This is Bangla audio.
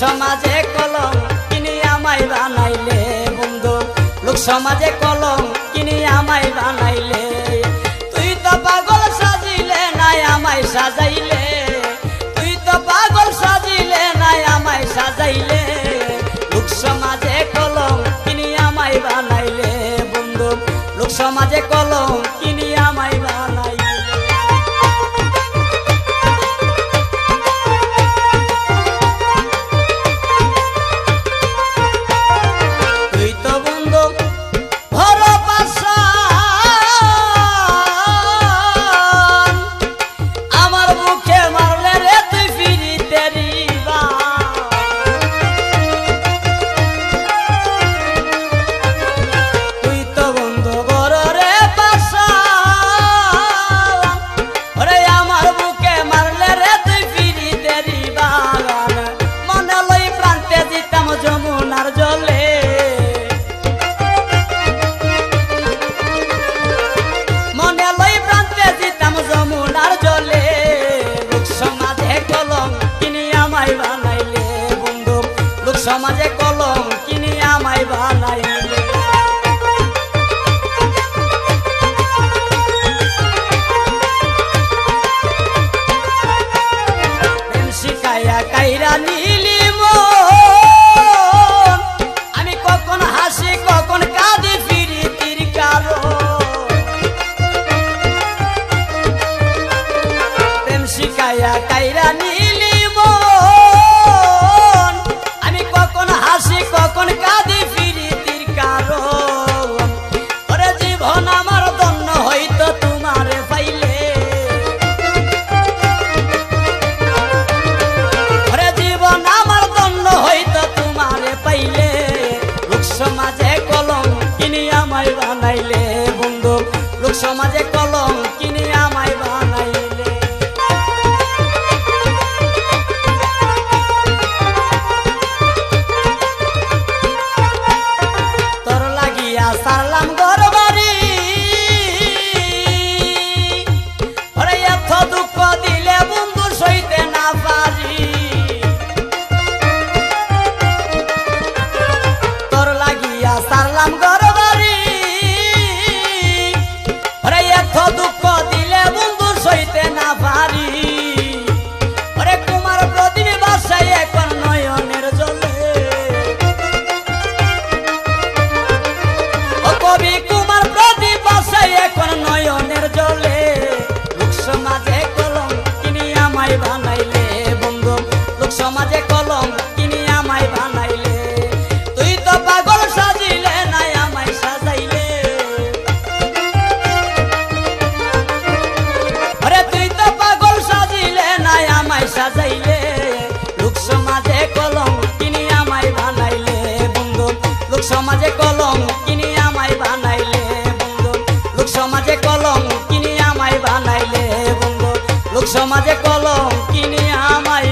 সমাজে কলম কিনি আমায় বানাইলে বন্ধু। লোক সমাজে কলম কিনি আমায় বানাইলে। তুই তো পাগল সাজিলে নাই আমায় সাজাইলে। তুই তো পাগল সাজিলে নাই আমায় সাজাইলে। লোক সমাজে কলম কিনি আমায় বানাইলে বন্ধু। লোক সমাজে কলম সমাজে কলম কিনি আমায় বানাই শিখাইয়া কাইরানি কলম কিনে আমায় বানাইলে বন্ধু। লোক সমাজে কলম কিনে আমায় বানাইলে বন্ধু। লোক সমাজে কলম কিনে আমায়